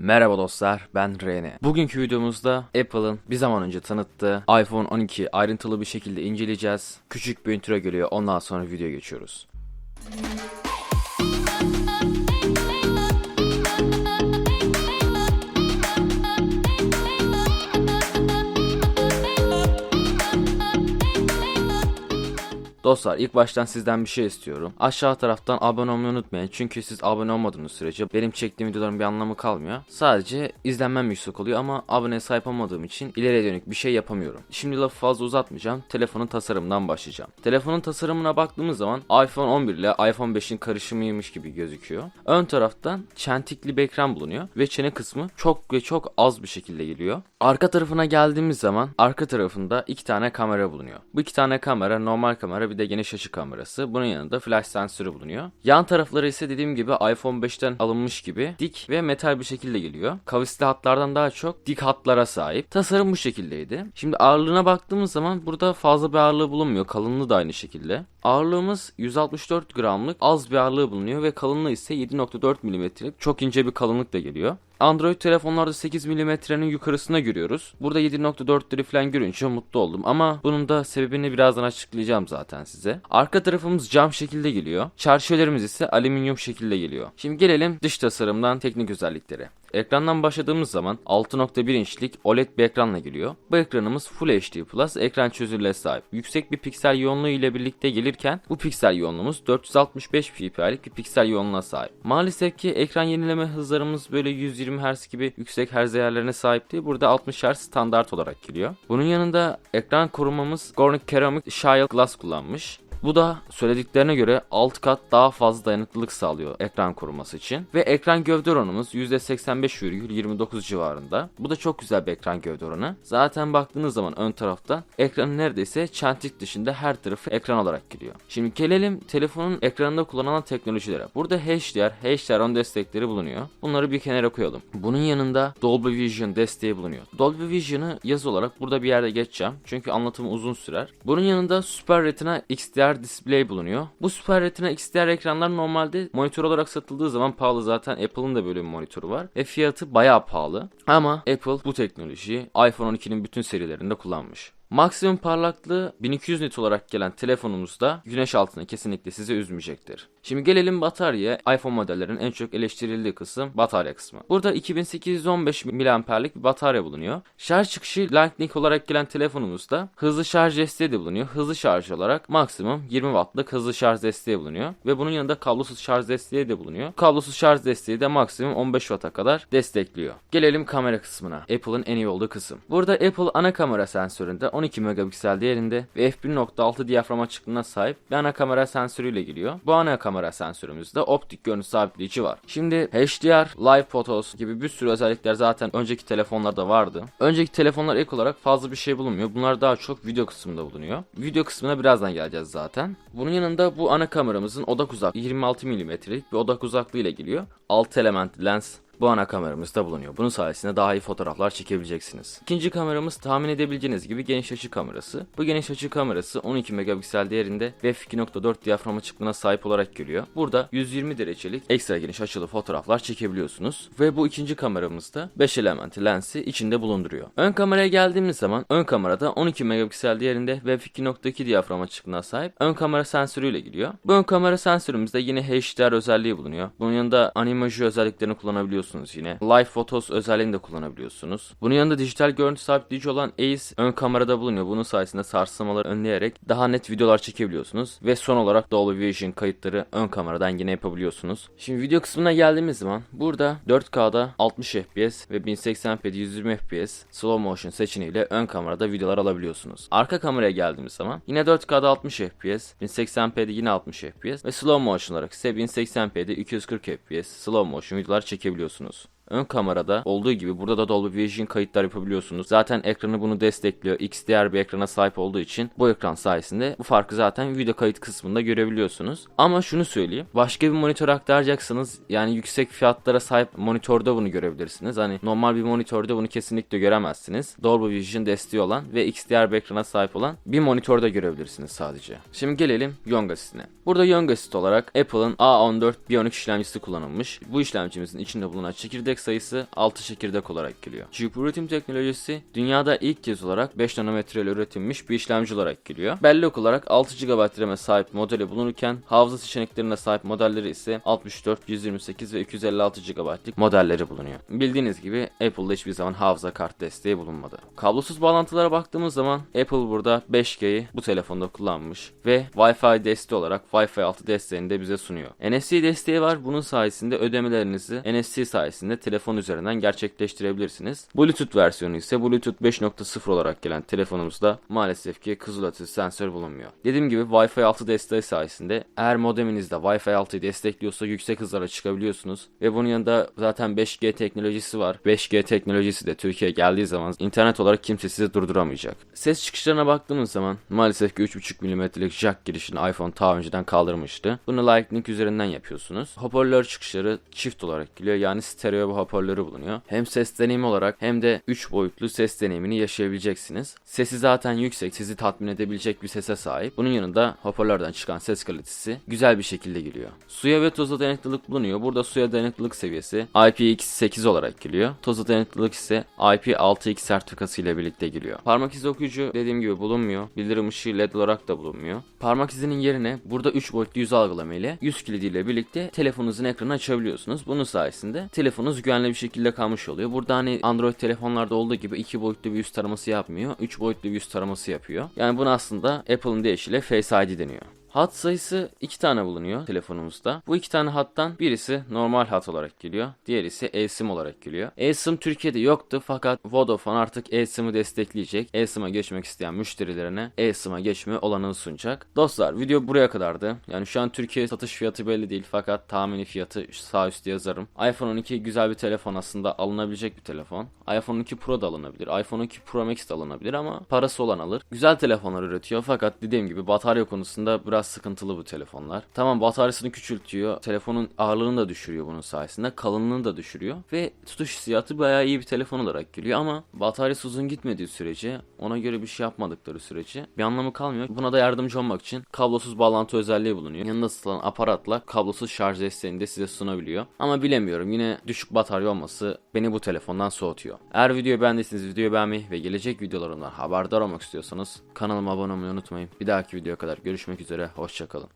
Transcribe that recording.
Merhaba dostlar, ben Rene. Bugünkü videomuzda Apple'ın bir zaman önce tanıttığı iPhone 12 ayrıntılı bir şekilde inceleyeceğiz. Küçük bir intro geliyor, ondan sonra videoya geçiyoruz. Dostlar ilk baştan sizden bir şey istiyorum. Aşağı taraftan abone olmayı unutmayın. Çünkü siz abone olmadığınız sürece benim çektiğim videoların bir anlamı kalmıyor. Sadece izlenmem yüksek oluyor ama aboneye sahip olmadığım için ileriye dönük bir şey yapamıyorum. Şimdi lafı fazla uzatmayacağım. Telefonun tasarımından başlayacağım. Telefonun tasarımına baktığımız zaman iPhone 11 ile iPhone 5'in karışımıymış gibi gözüküyor. Ön taraftan çentikli bir ekran bulunuyor ve çene kısmı çok ve çok az bir şekilde geliyor. Arka tarafına geldiğimiz zaman arka tarafında iki tane kamera bulunuyor. Bu iki tane kamera normal kamera bir de geniş açı kamerası. Bunun yanında flash sensörü bulunuyor. Yan tarafları ise dediğim gibi iPhone 5'ten alınmış gibi dik ve metal bir şekilde geliyor. Kavisli hatlardan daha çok dik hatlara sahip. Tasarım bu şekildeydi. Şimdi ağırlığına baktığımız zaman burada fazla bir ağırlığı bulunmuyor. Kalınlığı da aynı şekilde. Ağırlığımız 164 gramlık az bir ağırlığı bulunuyor ve kalınlığı ise 7.4 mm'lik çok ince bir kalınlıkla geliyor. Android telefonlarda 8 mm'nin yukarısına görüyoruz. Burada 7.4'leri falan görünce mutlu oldum ama bunun da sebebini birazdan açıklayacağım zaten size. Arka tarafımız cam şekilde geliyor. Çarşölerimiz ise alüminyum şekilde geliyor. Şimdi gelelim dış tasarımdan teknik özelliklere. Ekrandan başladığımız zaman 6.1 inçlik OLED bir ekranla geliyor. Bu ekranımız Full HD Plus ekran çözünürlüğe sahip. Yüksek bir piksel yoğunluğu ile birlikte gelirken bu piksel yoğunluğumuz 465 ppi'lik bir piksel yoğunluğuna sahip. Maalesef ki ekran yenileme hızlarımız böyle 120 Hz gibi yüksek Hz değerlerine sahip değil. Burada 60 Hz standart olarak geliyor. Bunun yanında ekran korumamız Gornick Ceramic Shield Glass kullanmış. Bu da söylediklerine göre 6 kat daha fazla dayanıklılık sağlıyor ekran koruması için. Ve ekran gövde oranımız %85,29 civarında. Bu da çok güzel bir ekran gövde oranı. Zaten baktığınız zaman ön tarafta ekranın neredeyse çentik dışında her tarafı ekran olarak giriyor. Şimdi gelelim telefonun ekranında kullanılan teknolojilere. Burada HDR, HDR10 destekleri bulunuyor. Bunları bir kenara koyalım. Bunun yanında Dolby Vision desteği bulunuyor. Dolby Vision'ı yazı olarak burada bir yerde geçeceğim. Çünkü anlatımı uzun sürer. Bunun yanında Super Retina XDR display bulunuyor. Bu Super Retina XDR ekranlar normalde monitör olarak satıldığı zaman pahalı zaten Apple'ın da böyle bir monitörü var. Ve fiyatı bayağı pahalı. Ama Apple bu teknolojiyi iPhone 12'nin bütün serilerinde kullanmış. Maksimum parlaklığı 1200 nit olarak gelen telefonumuzda güneş altında kesinlikle sizi üzmeyecektir. Şimdi gelelim bataryaya. iPhone modellerinin en çok eleştirildiği kısım batarya kısmı. Burada 2815 mAh'lik bir batarya bulunuyor. Şarj çıkışı Lightning olarak gelen telefonumuzda hızlı şarj desteği de bulunuyor. Hızlı şarj olarak maksimum 20 wattlık hızlı şarj desteği bulunuyor. Ve bunun yanında kablosuz şarj desteği de bulunuyor. Kablosuz şarj desteği de maksimum 15 watt'a kadar destekliyor. Gelelim kamera kısmına. Apple'ın en iyi olduğu kısım. Burada Apple ana kamera sensöründe 12 megapiksel değerinde ve f1.6 diyafram açıklığına sahip bir ana kamera sensörüyle geliyor. Bu ana kamera sensörümüzde optik görüntü sabitleyici var. Şimdi HDR, Live Photos gibi bir sürü özellikler zaten önceki telefonlarda vardı. Önceki telefonlar ek olarak fazla bir şey bulunmuyor. Bunlar daha çok video kısmında bulunuyor. Video kısmına birazdan geleceğiz zaten. Bunun yanında bu ana kameramızın odak uzaklığı 26 mm'lik bir odak uzaklığı ile geliyor. 6 element lens bu ana kameramızda bulunuyor. Bunun sayesinde daha iyi fotoğraflar çekebileceksiniz. İkinci kameramız tahmin edebileceğiniz gibi geniş açı kamerası. Bu geniş açı kamerası 12 megapiksel değerinde ve f2.4 diyafram açıklığına sahip olarak geliyor. Burada 120 derecelik ekstra geniş açılı fotoğraflar çekebiliyorsunuz. Ve bu ikinci kameramızda 5 elementi lensi içinde bulunduruyor. Ön kameraya geldiğimiz zaman ön kamerada 12 megapiksel değerinde ve f2.2 diyafram açıklığına sahip ön kamera sensörüyle geliyor. Bu ön kamera sensörümüzde yine HDR özelliği bulunuyor. Bunun yanında animaji özelliklerini kullanabiliyorsunuz kullanabiliyorsunuz yine. Live Photos özelliğini de kullanabiliyorsunuz. Bunun yanında dijital görüntü sabitleyici olan Ace ön kamerada bulunuyor. Bunun sayesinde sarsılmaları önleyerek daha net videolar çekebiliyorsunuz. Ve son olarak Dolby Vision kayıtları ön kameradan yine yapabiliyorsunuz. Şimdi video kısmına geldiğimiz zaman burada 4K'da 60 FPS ve 1080p'de 120 FPS slow motion seçeneğiyle ön kamerada videolar alabiliyorsunuz. Arka kameraya geldiğimiz zaman yine 4K'da 60 FPS, 1080p'de yine 60 FPS ve slow motion olarak ise 1080p'de 240 FPS slow motion videolar çekebiliyorsunuz görüyorsunuz. Ön kamerada olduğu gibi burada da Dolby Vision kayıtlar yapabiliyorsunuz. Zaten ekranı bunu destekliyor. XDR bir ekrana sahip olduğu için bu ekran sayesinde bu farkı zaten video kayıt kısmında görebiliyorsunuz. Ama şunu söyleyeyim. Başka bir monitör aktaracaksanız yani yüksek fiyatlara sahip monitörde bunu görebilirsiniz. Hani normal bir monitörde bunu kesinlikle göremezsiniz. Dolby Vision desteği olan ve XDR bir ekrana sahip olan bir monitörde görebilirsiniz sadece. Şimdi gelelim Yonga Assist'ine. Burada Yonga Assist olarak Apple'ın A14 Bionic işlemcisi kullanılmış. Bu işlemcimizin içinde bulunan çekirdek çekirdek sayısı 6 çekirdek olarak geliyor. Çip üretim teknolojisi dünyada ilk kez olarak 5 nanometre ile üretilmiş bir işlemci olarak geliyor. Bellek olarak 6 GB RAM'e sahip modeli bulunurken hafıza seçeneklerine sahip modelleri ise 64, 128 ve 256 GB'lık modelleri bulunuyor. Bildiğiniz gibi Apple'da hiçbir zaman hafıza kart desteği bulunmadı. Kablosuz bağlantılara baktığımız zaman Apple burada 5G'yi bu telefonda kullanmış ve Wi-Fi desteği olarak Wi-Fi 6 desteğini de bize sunuyor. NFC desteği var. Bunun sayesinde ödemelerinizi NFC sayesinde telefon üzerinden gerçekleştirebilirsiniz. Bluetooth versiyonu ise Bluetooth 5.0 olarak gelen telefonumuzda maalesef ki kızılötesi sensör bulunmuyor. Dediğim gibi Wi-Fi 6 desteği sayesinde eğer modeminizde Wi-Fi 6'yı destekliyorsa yüksek hızlara çıkabiliyorsunuz ve bunun yanında zaten 5G teknolojisi var. 5G teknolojisi de Türkiye'ye geldiği zaman internet olarak kimse sizi durduramayacak. Ses çıkışlarına baktığımız zaman maalesef ki 3.5 mm'lik jack girişini iPhone daha önceden kaldırmıştı. Bunu Lightning üzerinden yapıyorsunuz. Hoparlör çıkışları çift olarak geliyor. Yani stereo hoparlörü bulunuyor. Hem ses deneyimi olarak hem de 3 boyutlu ses deneyimini yaşayabileceksiniz. Sesi zaten yüksek, sizi tatmin edebilecek bir sese sahip. Bunun yanında hoparlörden çıkan ses kalitesi güzel bir şekilde geliyor. Suya ve toza dayanıklılık bulunuyor. Burada suya dayanıklılık seviyesi IPX8 olarak geliyor. Toza dayanıklılık ise IP6X sertifikası ile birlikte geliyor. Parmak izi okuyucu dediğim gibi bulunmuyor. Bildirim ışığı LED olarak da bulunmuyor. Parmak izinin yerine burada 3 boyutlu yüz algılama ile yüz kilidiyle birlikte telefonunuzun ekranını açabiliyorsunuz. Bunun sayesinde telefonunuz güvenli bir şekilde kalmış oluyor. Burada hani Android telefonlarda olduğu gibi 2 boyutlu bir yüz taraması yapmıyor. 3 boyutlu bir yüz taraması yapıyor. Yani bunu aslında Apple'ın deyişiyle Face ID deniyor. Hat sayısı iki tane bulunuyor telefonumuzda. Bu iki tane hattan birisi normal hat olarak geliyor. Diğeri ise eSIM olarak geliyor. eSIM Türkiye'de yoktu fakat Vodafone artık eSIM'i destekleyecek. eSIM'e geçmek isteyen müşterilerine eSIM'e geçme olanını sunacak. Dostlar video buraya kadardı. Yani şu an Türkiye satış fiyatı belli değil fakat tahmini fiyatı sağ üstte yazarım. iPhone 12 güzel bir telefon aslında alınabilecek bir telefon. iPhone 12 Pro da alınabilir. iPhone 12 Pro Max de alınabilir ama parası olan alır. Güzel telefonlar üretiyor fakat dediğim gibi batarya konusunda biraz sıkıntılı bu telefonlar. Tamam bataryasını küçültüyor. Telefonun ağırlığını da düşürüyor bunun sayesinde. Kalınlığını da düşürüyor. Ve tutuş hissiyatı bayağı iyi bir telefon olarak geliyor ama bataryası uzun gitmediği sürece ona göre bir şey yapmadıkları sürece bir anlamı kalmıyor. Buna da yardımcı olmak için kablosuz bağlantı özelliği bulunuyor. Yanında satılan aparatla kablosuz şarj desteğini de size sunabiliyor. Ama bilemiyorum yine düşük batarya olması beni bu telefondan soğutuyor. Eğer videoyu beğendiyseniz videoyu beğenmeyi ve gelecek videolarımdan haberdar olmak istiyorsanız kanalıma abone olmayı unutmayın. Bir dahaki videoya kadar görüşmek üzere. Hoşçakalın.